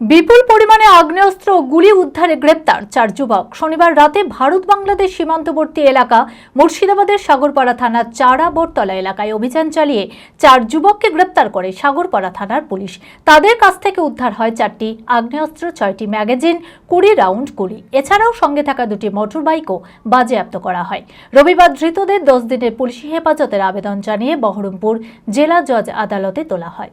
বিপুল পরিমাণে আগ্নেয়াস্ত্র গুলি উদ্ধারে গ্রেপ্তার চার যুবক। শনিবার রাতে ভারত বাংলাদেশ সীমান্তবর্তী এলাকা মুর্শিদাবাদের সাগরপাড়া থানার চারা বোরতলা এলাকায় অভিযান চালিয়ে চার যুবককে গ্রেপ্তার করে সাগরপাড়া থানার পুলিশ। তাদের কাছ থেকে উদ্ধার হয় চারটি আগ্নেয়াস্ত্র, ছয়টি ম্যাগাজিন, কুড়ি রাউন্ড গুলি। এছাড়াও সঙ্গে থাকা দুটি মোটর বাইকও বাজেয়াপ্ত করা হয়। রবিবার ধৃতদের দশ দিনের পুলিশি হেফাজতের আবেদন জানিয়ে বহরমপুর জেলা জজ আদালতে তোলা হয়।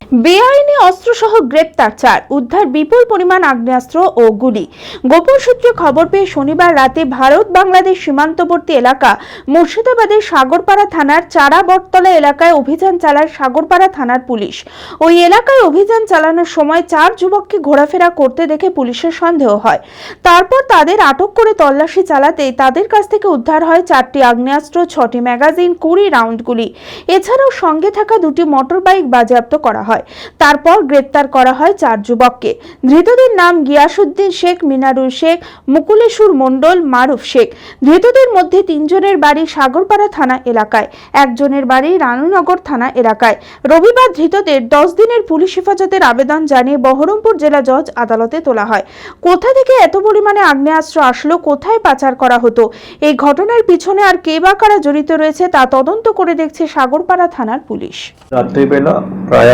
বেআইনি অস্ত্রসহ গ্রেপ্তার চার। উদ্ধার বিপুল পরিমাণ আগ্নেয়াস্ত্র ও গুলি। গোপন সূত্রে খবর পেয়ে শনিবার রাতে ভারত বাংলাদেশ সীমান্তবর্তী এলাকা মুর্শিদাবাদের সাগরপাড়া থানার চারা বটতলা এলাকায় অভিযান চালায় সাগরপাড়া থানার পুলিশ। ওই এলাকায় অভিযান চালানোর সময় চার যুবককে ঘোরাফেরা করতে দেখে পুলিশের সন্দেহ হয়। তারপর তাদের আটক করে তল্লাশি চালাতে তাদের কাছ থেকে উদ্ধার হয় চারটি আগ্নেয়াস্ত্র, ছটি ম্যাগাজিন, কুড়ি রাউন্ড গুলি। এছাড়াও সঙ্গে থাকা দুটি মোটর বাইক বাজেয়াপ্ত করা হয়। তারপর গ্রেপ্তার করা হয় চার যুবককে। ধৃতদের নাম গিয়াসুদ্দিন শেখ, মিনারুল শেখ মুকুলেশুর মণ্ডল, মারুফ শেখ। ধৃতদের মধ্যে তিনজনের বাড়ি সাগরপাড়া থানা এলাকায়, একজনের বাড়ি রানুনগর থানা এলাকায়। রবিবার ধৃতদের দশ দিনের পুলিশ হেফাজতের আবেদন জানিয়ে বহরমপুর জেলা জজ আদালতে তোলা হয়। কোথা থেকে এত পরিমাণে আগ্নেয়াস্ত্র আসলো, কোথায় পাচার করা হতো, এই ঘটনার পিছনে আর কে বা কারা জড়িত রয়েছে তা তদন্ত করে দেখছে সাগরপাড়া থানার পুলিশ। রাত্রিবেলা প্রায়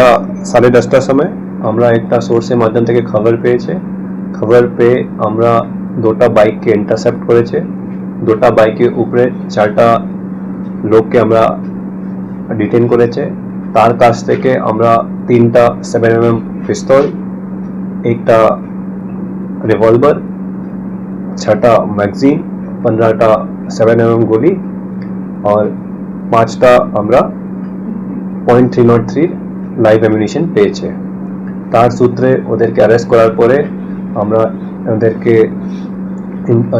সাড়ে দশটার সময় আমরা একটা সোর্সের মাধ্যম থেকে খবর পেয়েছে। খবর পেয়ে আমরা দুটা বাইককে ইন্টারসেপ্ট করেছে। দুটা বাইকের উপরে চারটা লোককে আমরা ডিটেন করেছে। তার কাছ থেকে আমরা তিনটা সেভেন এম এম পিস্তল একটা রিভলভার ছটা ম্যাগজিন পনেরোটা সেভেন এম এম গুলি, আর পাঁচটা আমরা পয়েন্ট থ্রি নট থ্রির লাইভ অ্যামিউনিশন পেয়েছে। তার সূত্রে ওদেরকে অ্যারেস্ট করার পরে আমরা ওদেরকে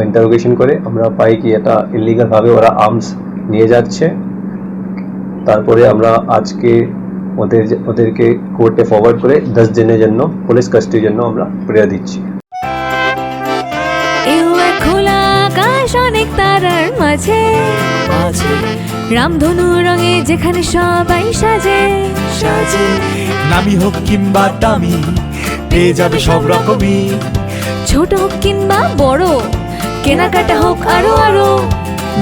ইন্টারোগেশন করে আমরা পাই কি এটা ইলিগালভাবে ওরা আর্মস নিয়ে যাচ্ছে। তারপরে আমরা আজকে ওদের ওদেরকে কোর্টে ফরওয়ার্ড করে দশ দিনের জন্য পুলিশ কাস্টডির জন্য আমরা প্রেয়ার দিচ্ছি। অনেক তারার মাঝে। রামধনু রঙে যেখানে সবাই সাজে। সাজে। নামি হোক কিংবা দামি পেয়ে যাবে সব রকমই। ছোট হোক কিংবা বড় কেনাকাটা হোক আরও আরও।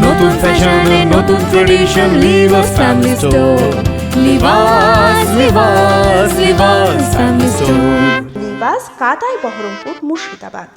নতুন ফ্যাশনে নতুন tradition Libas family store Libas Libas Libas family store নিবাস কাতাই বহরমপুর মুর্শিদাবাদ